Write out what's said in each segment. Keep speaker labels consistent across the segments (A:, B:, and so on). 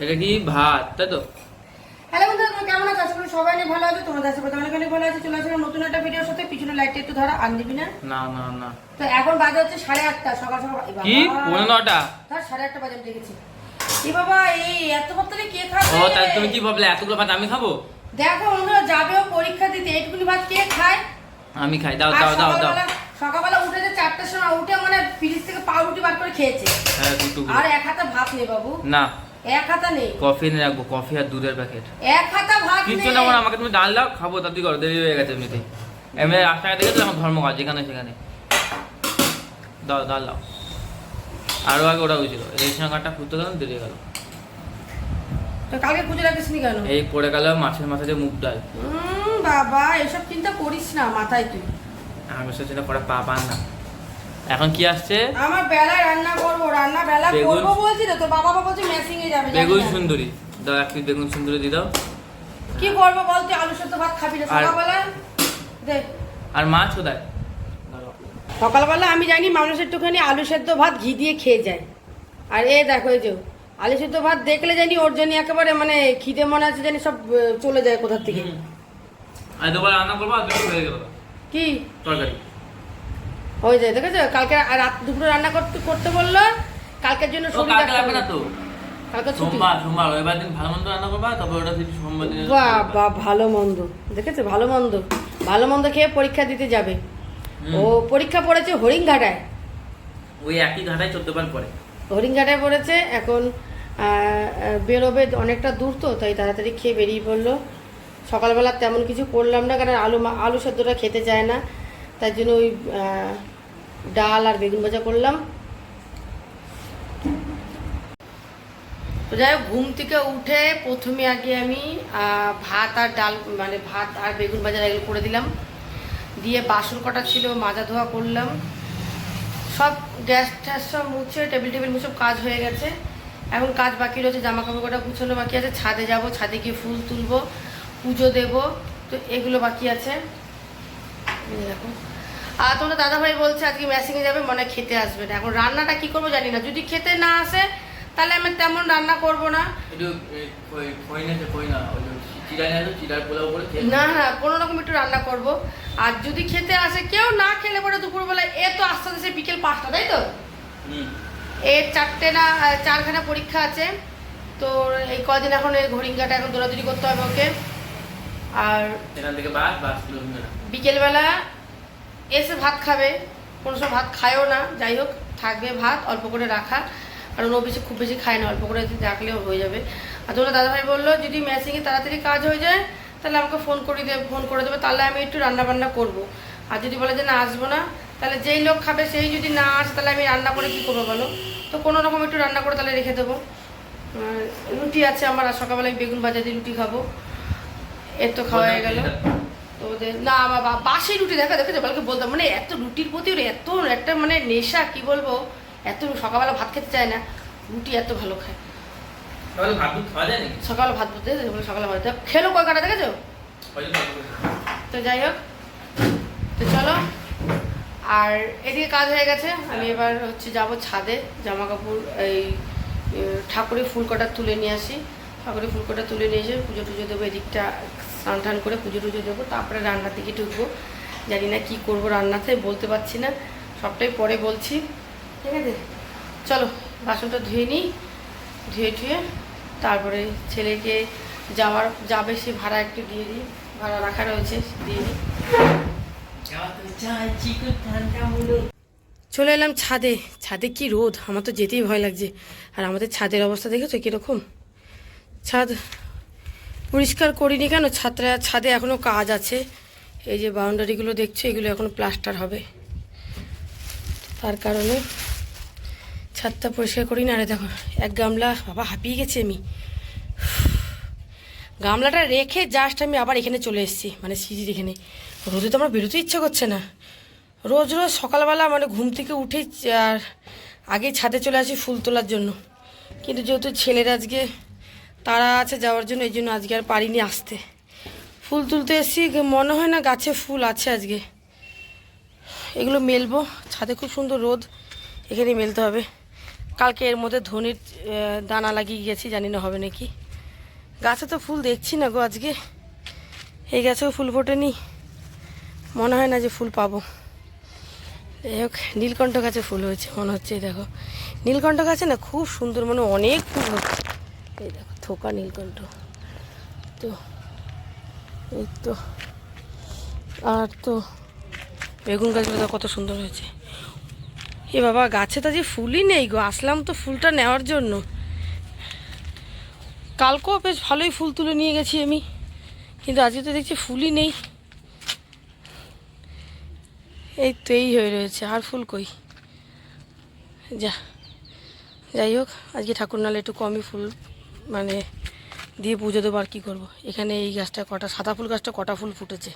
A: এটা কি ভাত তাই তো?
B: হ্যালো বন্ধুরা তোমরা কেমন আছো? আশা করি সবাই অনেক ভালো আছে তোমাদের আশীর্বাদ অনেক অনেক ভালো আছে চলে আসলাম নতুন একটা ভিডিওর সাথে পিছনে লাইটটা একটু ধরা আন দিবি না?
A: না না না।
B: তো এখন বাজে হচ্ছে সাড়ে আটটা সকাল সকাল।
A: কি? পৌনে নটা?
B: ধর সাড়ে আটটা বাজে দেখেছি। কি বাবা এই এত তাড়াতাড়ি কে খাবে?
A: ও তাহলে তুমি কি ভাবলে এতগুলো ভাত আমি খাব?
B: দেখো বন্ধুরা যাবেও পরীক্ষা দিতে এইটুকুনি ভাত কে খায়?
A: আমি খাই দাও দাও দাও দাও।
B: সকালবেলা উঠে যে চারটার সময় উঠে মানে ফ্রিজ থেকে পাউরুটি বার করে খেয়েছে।
A: হ্যাঁ দুটুকু
B: আর এক হাতে ভাত নেই বাবু।
A: না।
B: এক হাতা নেই।
A: কফি এনে রাখব কফি আর দুধের প্যাকেট।
B: এক হাতা ভাত নেই।
A: না মানে আমাকে তুমি ডাল দাও খাব তাতে করো? দেরি হয়ে গেছে এমনিতেই এমনি রাস্তায় দেখেছ এখন ধর্ম কাজ যেখানে সেখানে। দাও ডাল দাও। আরও আগে ওটা হয়েছিল। রেশন কার্ডটা খুঁজতে গেলাম দেরি গেল।
B: তো কালকে পুজো রাখিস নি কেন?
A: এই পড়ে গেল মাছের মাথা দিয়ে মুগ ডাল।
B: বাবা এসব চিন্তা করিস না মাথায় তুই।
A: আমি সেটা পরে পা পান না। এখন কি আসছে?
B: আমার বেলায় রান্না করব রান্না বেলা করব বলছি তো বাবা বাবা বলছে মেসিং এ যাবে
A: বেগুন সুন্দরী। দাও এক পিস বেগুন সুন্দরী দিয়ে দাও।
B: কি করব বল তুই আলু সেদ্ধ ভাত খাবি না সকালবেলা দে।
A: আর মাছ কোথায়?
B: সকালবেলা আমি জানি মানুষ একটুখানি আলু সেদ্ধ ভাত ঘি দিয়ে খেয়ে যায়। আর এ দেখো এই যে আলু সেদ্ধ ভাত দেখলে জানি ওর জন্য একেবারে মানে খিদে মনে আছে জানি সব চলে যায় কোথার থেকে।
A: আর দুবার রান্না করব আর
B: কি?
A: তরকারি।
B: হয়ে যায় দেখেছ? কালকে আর রাত দুপুরে রান্না করতে করতে বলল কালকের জন্য শরীর
A: লাগবে না তো?
B: কালকে ছুটি।
A: সোমবার সোমবার। এবার দিন ভালো মন্দ রান্না করবা তারপর ওটা দিন সোমবার দিন
B: বাহ বাহ ভালো মন্দ। দেখেছ? ভালো মন্দ। ভালো মন্দ খেয়ে পরীক্ষা দিতে যাবে। ও পরীক্ষা পড়েছে হরিণঘাটায়
A: ওই একই ঘাটায় চোদ্দ বার পরে
B: হরিণঘাটায় পড়েছে এখন বেরোবে অনেকটা দূর তো তাই তাড়াতাড়ি খেয়ে বেরিয়ে পড়ল। সকালবেলা তেমন কিছু করলাম না কারণ আলু আলু সেদ্ধটা খেতে চায় না তাই জন্য ওই ডাল আর বেগুন ভাজা করলাম। তো যাই হোক, ঘুম থেকে উঠে প্রথমে আগে আমি ভাত আর ডাল মানে ভাত আর বেগুন ভাজা এগুলো করে দিলাম। দিয়ে বাসন কটা ছিল, মাজা ধোয়া করলাম। সব গ্যাস ট্যাস সব মুছে, টেবিল টেবিল মুছে কাজ হয়ে গেছে। এখন কাজ বাকি রয়েছে জামা কাপড় কটা গুছানো বাকি আছে। ছাদে যাব, ছাদে গিয়ে ফুল তুলবো, পুজো দেব, তো এগুলো বাকি আছে। দেখো। আর তোমরা দাদাভাই বলছে আজকে ম্যাসিংয়ে যাবে মনে খেতে আসবে না। এখন রান্নাটা কি করব জানি না। যদি খেতে না আসে তাহলে আমি তেমন রান্না করব না।
A: না না
B: কোনো রকম একটু রান্না করব। আর যদি খেতে আসে কেউ না খেলে পরে দুপুরবেলা এ তো আস্তে আস্তে বিকেল পাঁচটা তাই তো? এর চারটে না চারখানা পরীক্ষা আছে। তো এই কদিন এখন এই ঘড়িঙ্গাটা এখন দৌড়াদৌড়ি করতে হবে ওকে। আর বিকেলবেলা ভাত খাবে। কোনো সময় ভাত খায়ও না। যাই হোক, থাকবে ভাত, অল্প করে রাখা। কারণ ও বেশি খুব বেশি খায় না, অল্প করে রাখলেও হয়ে যাবে। আর তোমরা দাদাভাই বলল, যদি ম্যাচিংয়ে তাড়াতাড়ি কাজ হয়ে যায়, তাহলে আমাকে ফোন করে দেবে ফোন করে দেবে। তাহলে আমি একটু রান্না বান্না করব। আর যদি বলে যে না, আসব না, তাহলে যেই লোক খাবে, সেই যদি না আসে, তাহলে আমি রান্না করে কী করব বলো? তো কোনো রকম একটু রান্না করে তাহলে রেখে দেবো। রুটি আছে আমার, আর বেগুন ভাজা দিয়ে রুটি খাব। এর তো খাওয়া হয়ে গেল। তো ওদের না বাবা বাসি রুটি দেখা দেখেছ কালকে বলতাম মানে এত রুটির প্রতি ওর এত একটা মানে নেশা কি বলব? এত সকালবেলা ভাত খেতে চায় না। রুটি এত ভালো খায়। সকালে ভাত বলতে সকালে ভাত খেলো কয় কাটা দেখেছ। তো যাই হোক তো চলো। আর এদিকে কাজ হয়ে গেছে। আমি এবার হচ্ছে যাব ছাদে জামা কাপড় এই ঠাকুরের ফুল কটা তুলে নিয়ে আসি। ঠাকুরের ফুল কটা তুলে নিয়ে এসে পুজো টুজো দেবো এদিকটা। স্নান টান করে পুজো টুজো দেবো, তারপরে রান্নার দিকে ঢুকবো। জানি না কি করব রান্নাতে, বলতে পারছি না। সবটাই পরে বলছি। ঠিক আছে? চলো, বাসনটা ধুয়ে নিই। ধুয়ে ধুয়ে তারপরে ছেলেকে যাওয়ার, যাবে সে ভাড়া একটু দিয়ে দিই। ভাড়া রাখা রয়েছে দিয়ে দিই। চলে এলাম ছাদে। ছাদে কি রোদ? আমার তো যেতেই ভয় লাগছে। আর আমাদের ছাদের অবস্থা দেখেছ কীরকম? ছাদ পরিষ্কার করিনি কেন? ছাত্রা, ছাদে এখনও কাজ আছে। এই যে বাউন্ডারিগুলো দেখছ, এগুলো এখনও প্লাস্টার হবে। তার কারণে ছাদটা পরিষ্কার করি না আরে দেখো, এক গামলা, বাবা, হাঁপিয়ে গেছি আমি। গামলাটা রেখে জাস্ট আমি আবার এখানে চলে এসেছি মানে সিজির এখানে। রোদে তো আমার বেরোতে ইচ্ছা করছে না। রোজ রোজ সকালবেলা মানে ঘুম থেকে উঠে আর আগে ছাদে চলে আসি ফুল তোলার জন্য। কিন্তু যেহেতু ছেলের আজকে তারা আছে যাওয়ার জন্য, এই জন্য আজকে আর পারিনি আসতে। ফুল তুলতে এসেছি, মনে হয় না গাছে ফুল আছে আজকে। এগুলো মেলবো, ছাদে খুব সুন্দর রোদ এখানে মেলতে হবে। কালকে এর মধ্যে ধনির দানা লাগিয়ে গেছি জানি না হবে নাকি। গাছে তো ফুল দেখছি না গো আজকে। এই গাছেও ফুল ফোটেনি। মনে হয় না যে ফুল পাবো। যাই হোক, নীলকণ্ঠ গাছে ফুল হয়েছে, মনে হচ্ছে দেখো। নীলকণ্ঠ গাছে না খুব সুন্দর মানে অনেক ফুল হচ্ছে। এই দেখো। থোকা নীলকণ্ঠ। তো, এই তো, আর তো, বেগুন গাছগুলো কত সুন্দর হয়েছে। এ বাবা, গাছে তো যে ফুলই নেই গো, আসলাম তো ফুলটা নেওয়ার জন্য। কালকেও বেশ ভালোই ফুল তুলে নিয়ে গেছি আমি, কিন্তু আজকে তো দেখছি ফুলই নেই। এই তো এই হয়ে রয়েছে, আর ফুল কই? যা, যাই হোক, আজকে ঠাকুর নালে একটু কমই ফুল মানে দিয়ে পুজো দেবো আর কী করব। এখানে এই গাছটা কটা, সাদা ফুল গাছটা কটা ফুল ফুটেছে।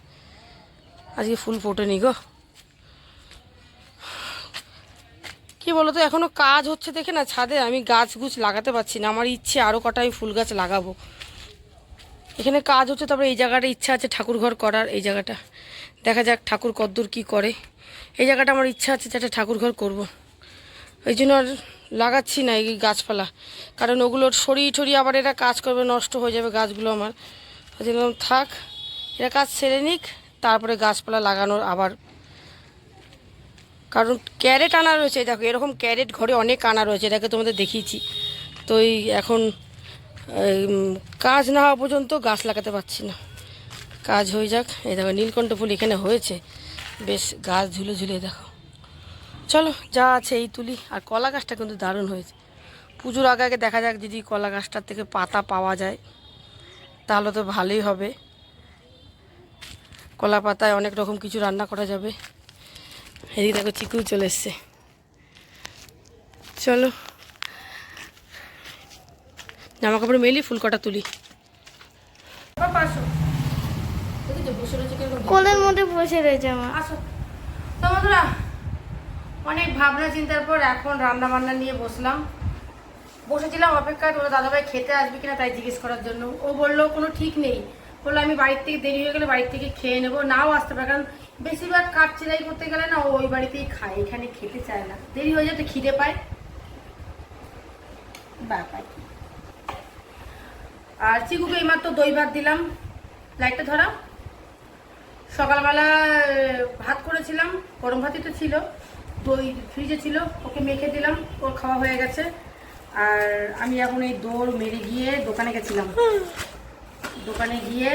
B: আজকে ফুল ফোটেনি গো। কি বলতো এখনও কাজ হচ্ছে দেখে না ছাদে। আমি গাছ গুছ লাগাতে পারছি না। আমার ইচ্ছে আরও কটা আমি ফুল গাছ লাগাবো। এখানে কাজ হচ্ছে, তারপরে এই জায়গাটা ইচ্ছা আছে ঠাকুর ঘর করার, এই জায়গাটা। দেখা যাক ঠাকুর কদ্দূর কি করে। এই জায়গাটা আমার ইচ্ছা আছে যে একটা ঠাকুর ঘর করব। ওই জন্য আর লাগাচ্ছি না এই গাছপালা। কারণ ওগুলোর সরিয়ে ঠরিয়ে আবার এরা কাজ করবে, নষ্ট হয়ে যাবে গাছগুলো আমার। জন্য থাক, এরা কাজ সেরে নিক, তারপরে গাছপালা লাগানোর আবার। কারণ ক্যারেট আনা রয়েছে, দেখো, এরকম ক্যারেট ঘরে অনেক আনা রয়েছে, এটাকে তোমাদের দেখিয়েছি। তো এই এখন কাজ না হওয়া পর্যন্ত গাছ লাগাতে পারছি না। কাজ হয়ে যাক, এই দেখো, নীলকণ্ঠ ফুল এখানে হয়েছে। বেশ, গাছ ঝুলে ঝুলে দেখো। চলো যা আছে এই তুলি। আর কলা গাছটা কিন্তু দারুণ হয়েছে। পুজোর আগে আগে দেখা যাক যদি কলা গাছটার থেকে পাতা পাওয়া যায় তাহলে তো ভালোই হবে। কলা পাতায় অনেক রকম কিছু রান্না করা যাবে। এদিকে দেখো চিকু চলে এসছে। চলো। জামা কাপড় মেলি ফুল কটা তুলি।
C: কোলের মধ্যে বসে রয়েছে আমার
B: আসো। বন্ধুরা অনেক ভাবনা চিন্তার পর এখন রান্না বান্না নিয়ে বসলাম। বসেছিলাম অপেক্ষা তোরা দাদাভাই, খেতে আসবে কিনা তাই জিজ্ঞেস করার জন্য। ও বলল, কোনো ঠিক নেই। বলল, আমি বাড়ির থেকে দেরি হয়ে গেলে বাড়ির থেকে খেয়ে নেব। নাও আসতে পারে, কারণ বেশিরভাগ কাঠ চেলাই করতে গেলে না ও ওই বাড়িতেই খায়, এখানে খেতে চায় না। দেরি হয়ে যেতে খিদে পায়। আর চিকুকে এইমাত্র দই ভাত দিলাম। লাইটটা ধরা সকালবেলা ভাত করেছিলাম, গরম ভাতই তো ছিল। দই ফ্রিজে ছিল ওকে মেখে দিলাম ওর খাওয়া হয়ে গেছে। আর আমি এখন এই দৌড় মেরে গিয়ে দোকানে গেছিলাম। দোকানে গিয়ে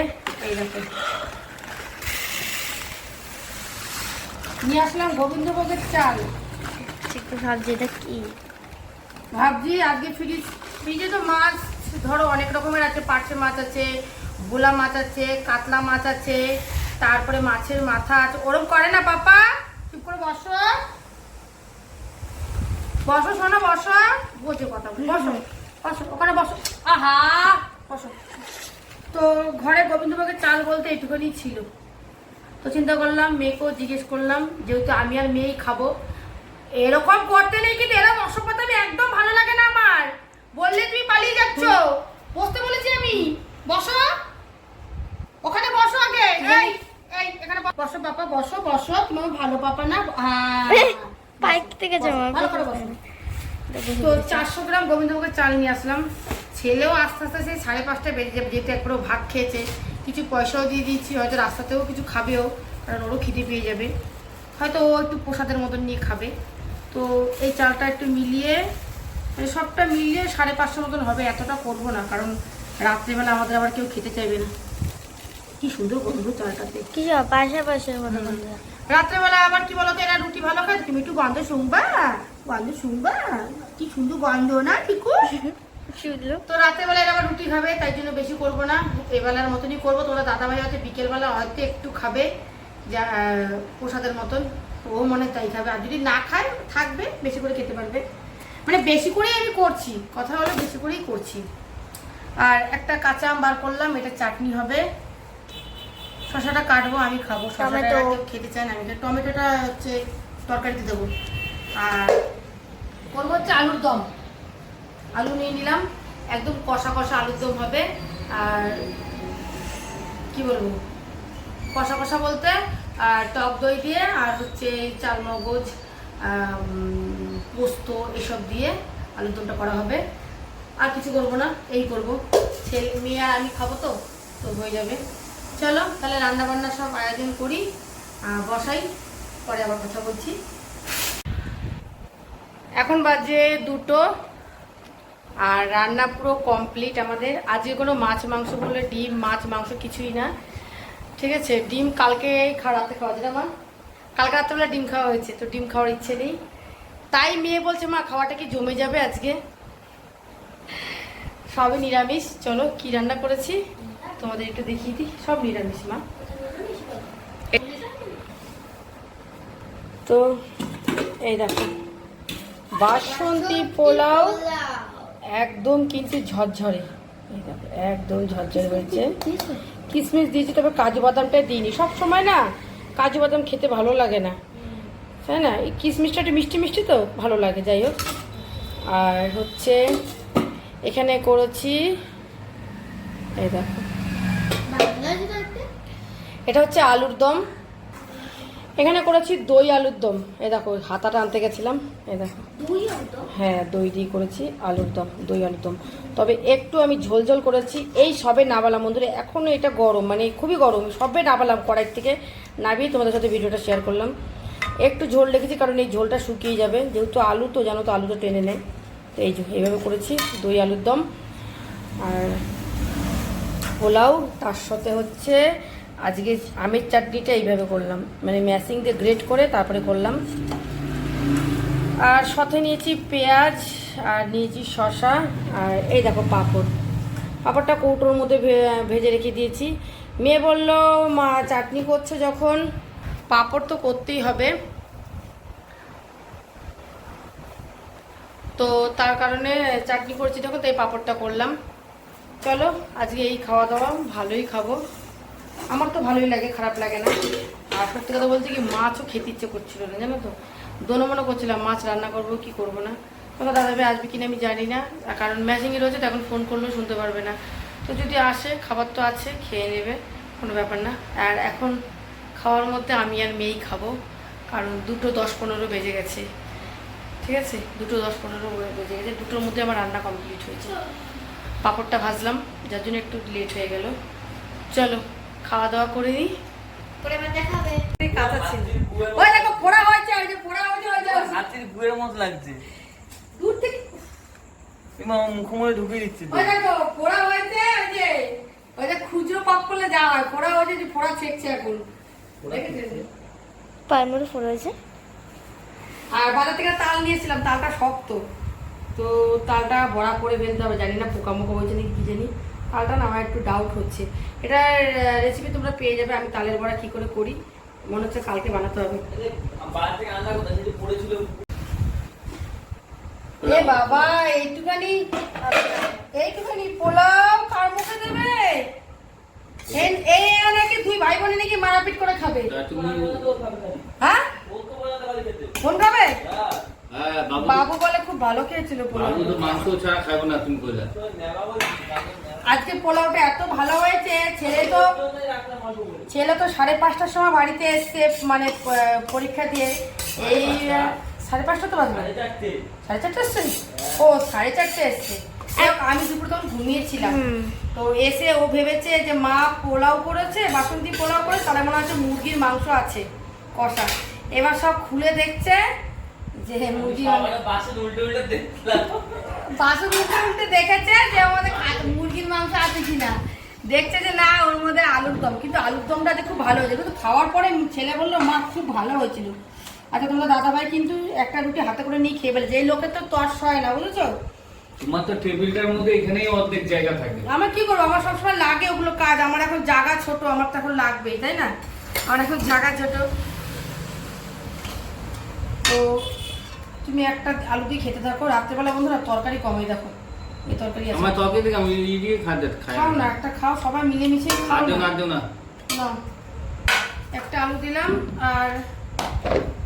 B: এই দেখো। নিয়ে আসলাম গোবিন্দভোগের চাল।
C: ভাবছি এটা কি?
B: ভাবছি আজকে ফ্রিজ ফ্রিজে তো মাছ ধরো অনেক রকমের আছে পার্শে মাছ আছে ভোলা মাছ আছে কাতলা মাছ আছে তারপরে মাছের মাথা আছে। ওরম করে না পাপা? চুপ করে বসো। বসো শোনো বসো। বোঝে কথা। বসো বসো ওখানে বসো। আহা। বসো। তো ঘরে গোবিন্দভোগের চাল বলতে এটুকুনি ছিল। তো চিন্তা করলাম মেয়েকেও জিজ্ঞেস করলাম যেহেতু আমি আর মেয়েই খাব। এরকম করতে নেই কিন্তু এরকম অসভ্যতামি একদম ভালো লাগে না আমার। বললে তুমি পালিয়ে যাচ্ছ। বসতে বলেছি আমি। বসো। ওখানে বসো আগে। এই এই এখানে বসো পাপা বসো বসো। তুমি আমার ভালো পাপা না? হ্যাঁ।
C: পাইক থেকে জমা
B: তো চারশো গ্রাম গোবিন্দভোগের চাল নিয়ে আসলাম। ছেলেও আস্তে আস্তে সেই সাড়ে পাঁচটায় বেরিয়ে যাবে যেহেতু একবারও ভাত খেয়েছে কিছু পয়সাও দিয়ে দিয়েছি হয়তো রাস্তাতেও কিছু খাবেও কারণ ওরও খিদে পেয়ে যাবে। হয়তো ও একটু প্রসাদের মতন নিয়ে খাবে। তো এই চালটা একটু মিলিয়ে মানে সবটা মিলিয়ে সাড়ে পাঁচশো মতন হবে এতটা করব না কারণ রাত্রিবেলা আমাদের আবার কেউ খেতে চাইবে না। কি সুন্দর গন্ধ চালটাতে
C: কি মতো গন্ধ
B: রাত্রেবেলা আবার কি বলতো এরা রুটি ভালো খায় তুমি একটু গন্ধ শুনবা। গন্ধ শুনবা? কি সুন্দর গন্ধ না ঠিকু তো রাত্রেবেলা এরা আবার রুটি খাবে তাই জন্য বেশি করব না। এবেলার মতনই করব তোমরা দাদাভাই হয়তো বিকেলবেলা হয়তো একটু খাবে যা প্রসাদের মতন। ও মনে হয় তাই খাবে। আর যদি না খায় থাকবে বেশি করে খেতে পারবে। মানে বেশি করেই আমি করছি কথা হলো বেশি করেই করছি। আর একটা কাঁচা আম বার করলাম এটা চাটনি হবে। শশাটা কাটবো আমি খাব। শশাটা
C: টমেটো।
B: খেতে চায় না আমি। টমেটোটা হচ্ছে তরকারিতে দেবো। আর করব হচ্ছে আলুর দম। আলু নিয়ে নিলাম একদম কষা কষা আলুর দম হবে। আর কি বলব? কষা কষা বলতে আর টক দই দিয়ে আর হচ্ছে চাল মগজ পোস্ত এসব দিয়ে আলুর দমটা করা হবে। আর কিছু করব না এই করব। ছেলে মেয়ে আর আমি খাব তো তো হয়ে যাবে। চলো, তাহলে রান্না বান্না সব আয়োজন করি বসাই, পরে আবার কথা বলছি। এখন বাজে দুটো, আর রান্না পুরো কমপ্লিট আমাদের। আজকে কোনো মাছ, মাংস বললে ডিম, মাছ, মাংস কিছুই না। ঠিক আছে, ডিম কালকে রাতে খাওয়া যায় মা? কালকে রাত্রেবেলা ডিম খাওয়া হয়েছে, তো ডিম খাওয়ার ইচ্ছে নেই। তাই মেয়ে বলছে, মা, খাওয়াটা কি জমে যাবে আজকে? সবই নিরামিষ। চলো, কি রান্না করেছি? তোমাদের একটু দেখিয়ে দিই, সব নিরামিষ, মা। তো, এই দেখো, বাসন্তী পোলাও একদম কিন্তু ঝরঝরে। এই একদম ঝরঝরে হয়েছে। কিশমিশ দিয়েছি, তবে কাজু বাদামটা দিইনি। সব সময় না কাজু বাদাম খেতে ভালো লাগে না। তাই না? এই কিশমিশটা একটু মিষ্টি মিষ্টি তো, ভালো লাগে, যাই হোক। আর হচ্ছে, এখানে করেছি, এই দেখো এটা হচ্ছে আলুর দম। এখানে করেছি দই আলুর দম। এ দেখো হাতাটা আনতে গেছিলাম। এ দেখো। হ্যাঁ দই দিয়ে করেছি আলুর দম দই আলুর দম। তবে একটু আমি ঝোল ঝোল করেছি। এই সবে নাবালাম বন্ধুরা এখনও এটা গরম মানে খুবই গরম। সবে নাবালাম কড়াই থেকে নাবিয়ে তোমাদের সাথে ভিডিওটা শেয়ার করলাম। একটু ঝোল রেখেছি কারণ এই ঝোলটা শুকিয়ে যাবে। যেহেতু আলু তো জানো তো আলুটা টেনে নেয়। তো এই এইভাবে করেছি দই আলুর দম। আর পোলাও তার সাথে হচ্ছে আজকে আমের চাটনিটা এইভাবে করলাম। মানে ম্যাশিং দিয়ে গ্রেট করে তারপরে করলাম। আর সাথে নিয়েছি পেঁয়াজ, আর নিয়েছি শসা, আর এই দেখো পাঁপড়। পাঁপড়টা কৌটোর মধ্যে ভেজে রেখে দিয়েছি। মেয়ে বলল, মা, চাটনি করছে যখন? পাঁপড় তো করতেই হবে। তো তার কারণে চাটনি করেছি যখন, তাই পাঁপড়টা করলাম। চলো, আজকে এই খাওয়া দাওয়া, ভালোই খাব। আমার তো ভালোই লাগে, খারাপ লাগে না। আর সত্যি কথা বলতে কি, মাছও খেতে ইচ্ছে করছিল না, জানো তো? দোনো মনে করছিলাম মাছ রান্না করব কি করব না? তোমার দাদা ভাই আসবে কিনা আমি জানি না কারণ ম্যাচিংয়ে রয়েছে, তো এখন ফোন করলেও শুনতে পারবে না। তো যদি আসে, খাবার তো আছে, খেয়ে নেবে, কোনো ব্যাপার না। আর এখন খাওয়ার মধ্যে আমি আর মেয়েই খাব, কারণ দুটো দশ পনেরো বেজে গেছে। ঠিক আছে? দুটো দশ পনেরো বেজে গেছে, দুটোর মধ্যে আমার রান্না কমপ্লিট হয়েছে। পাঁপড়টা ভাজলাম, যার জন্য একটু লেট হয়ে গেল। চলো। খাওয়া দাওয়া করে নিই কাঁচা ছিল। ওই দেখো পোড়া হয়েছে ওই যে পোড়া হয়েছে ওই যে
A: হাতির গুয়ের মতো লাগছে।
B: দূর থেকে
A: ঢুকিয়ে দিচ্ছে
B: ওই দেখো পোড়া হয়েছে ওই যে ওই যে খুচরো পাপ করলে যা হয় পোড়া হয়েছে যে পোড়া ছেকছে এখন। দেখেছেন?
C: পায়ের মধ্যে হয়েছে।
B: আর বাজার থেকে তাল নিয়েছিলাম তালটা শক্ত। তো তালটা বড়া করে ফেলতে হবে জানি না পোকা মোকা হয়েছে নাকি কি জানি। তালটা না আমার একটু ডাউট হচ্ছে। এটার রেসিপি তোমরা পেয়ে যাবে আমি তালের বড়া কি করে করি? মনে হচ্ছে কালকে বানাতে হবে। এ বাবা এইটুখানি এইটুখানি পোলাও কার মুখে দেবে? এই নাকি দুই ভাই বোনে নাকি মারাপিট করে খাবে? হ্যাঁ? খাবে?
A: হ্যাঁ বাবু
B: বাবু বলে খুব ভালো খেয়েছিল পোলাও।
A: মাংস ছাড়া খাব না তুমি কইলা
B: আজকে পোলাওটা এত ভালো হয়েছে ছেলে তো ছেলে তো সাড়ে পাঁচটার সময় বাড়িতে এসছে মানে পরীক্ষা দিয়ে। এই সাড়ে পাঁচটা তো বাজবে সাড়ে চারটে। এসছে ও সাড়ে চারটে এসছে। যাই হোক, আমি দুপুর তখন ঘুমিয়েছিলাম। তো এসে ও ভেবেছে যে মা পোলাও করেছে বাসন্তী পোলাও করে তাহলে মনে হচ্ছে মুরগির মাংস আছে কষা। এবার সব খুলে দেখছে যে
A: উল্টে উল্টে দেখলাম।
B: বাসন উল্টে উল্টে দেখেছে যে আমাদের মুরগির মাংস আছে কিনা। দেখছে যে না ওর মধ্যে আলুর দম। কিন্তু আলুর দমটা খুব ভালো হয়েছে। কিন্তু খাওয়ার পরে ছেলে বলল মা খুব ভালো হয়েছিল। আচ্ছা তোমার দাদাভাই কিন্তু একটা রুটি হাতে করে নিয়ে খেয়ে ফেলেছে। এই লোকের তো তর্স হয় না বুঝেছ?
D: তোমার তো টেবিলটার মধ্যে এখানেই অর্ধেক জায়গা থাকে।
B: আমার কি করব? আমার সবসময় লাগে ওগুলো কাজ। আমার এখন জায়গা ছোট আমার তো এখন লাগবেই তাই না? আমার এখন জায়গা ছোট। তো তুমি একটা আলু দিয়ে খেতে থাকো রাত্রেবেলা বন্ধুরা তরকারি কমে দেখো। এই তরকারি আছে।
A: আমার তরকারি থেকে আমি দিয়ে খাদ্য খাই
B: খাও না একটা খাও সবাই মিলেমিশে খাও না।
A: খাদ্য না।
B: নাও। একটা আলু দিলাম আর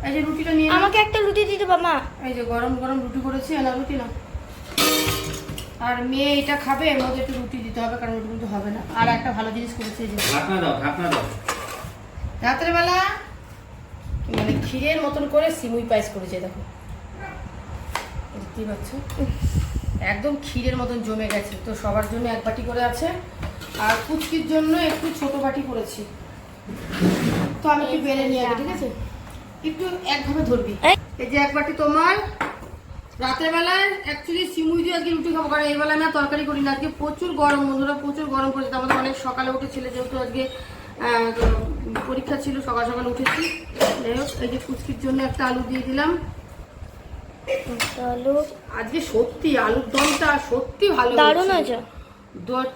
B: এই যে রুটিটা নিয়ে
C: আমাকে একটা রুটি দিতে বাবা
B: এই যে গরম গরম রুটি করেছি না রুটি না আর মেয়ে এটা খাবে এর মধ্যে একটু রুটি দিতে হবে কারণ রুটি কিন্তু হবে না। আর একটা ভালো জিনিস করেছে এই যে
A: ঢাকনা দাও ঢাকনা দাও।
B: রাতের বেলা মানে ক্ষীরের মতন করে সিমুই পায়েস করেছে দেখো। দেখতেই পাচ্ছ? একদম ক্ষীরের মতন জমে গেছে, তো সবার জন্য এক বাটি করে আছে। আর কুচকির জন্য একটু ছোট বাটি করেছি। তো আমি একটু বেড়ে নিয়ে ঠিক আছে? একটু একভাবে ধরবি।
C: এই।
B: যে এক বাটি তোমার, রাতের বেলায় অ্যাকচুয়ালি সিমুই দিয়ে আজকে রুটি খাব, কারণ এই বেলায় আমি আর তরকারি করি না। আজকে প্রচুর গরম, বন্ধুরা, প্রচুর গরম পড়েছে। আমাদের অনেক সকালে উঠেছিল যেহেতু আজকে পরীক্ষা ছিল, সকাল সকাল উঠেছি। যাই হোক, এই যে কুচকির জন্য একটা আলু দিয়ে দিলাম। আজকে সত্যি আলুর দমটা সত্যি ভালো
C: দারুণ আছে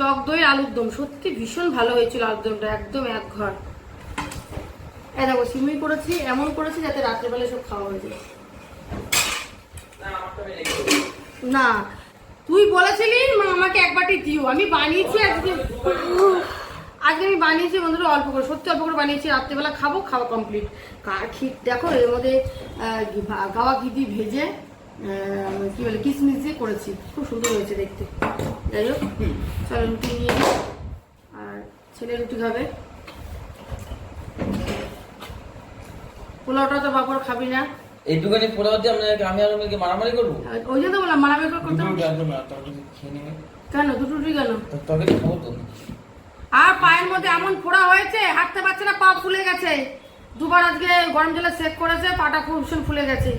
B: টক দই আলুর দম। সত্যি ভীষণ ভালো হয়েছিল আলুর দমটা একদম এক ঘর। এই দেখো সিমুই করেছি এমন করেছি যাতে রাত্রেবেলা সব খাওয়া হয়ে যায়। না তুই বলেছিলি আমাকে এক বাটি দিও। আমি বানিয়েছি আজকে। আজকে আমি বানিয়েছি বন্ধুরা অল্প করে সত্যি অল্প করে বানিয়েছি রাত্রেবেলা খাব খাওয়া কমপ্লিট কার ক্ষীর? দেখো এর মধ্যে ঘি- গাওয়া ঘি দিয়ে ভেজে কি বলে কিশমিশ দিয়ে করেছি। খুব সুন্দর হয়েছে দেখতে। যাই হোক চলো রুটি নিয়ে নিই। আর ছেলে রুটি খাবে। পোলাওটা তো বাপর খাবি না।
A: এইটুখানি পোলাও দিয়ে আমরা আমি আর মিলকে মারামারি করব?
B: ওই জন্য তো বললাম মারামারি করে করতে কেন? দুটো রুটি কেন?
A: তরকারি খাব তো।
B: আর পায়ের মধ্যে এমন ফোড়া হয়েছে, হাঁটতে পারছে না, পা ফুলে গেছে। দুবার আজকে গরম জলে সেক করেছে, পাটা খুব ভীষণ ফুলে গেছে।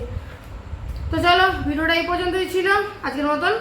B: তো চলো, ভিডিওটা এই পর্যন্তই ছিল। আজকের মতন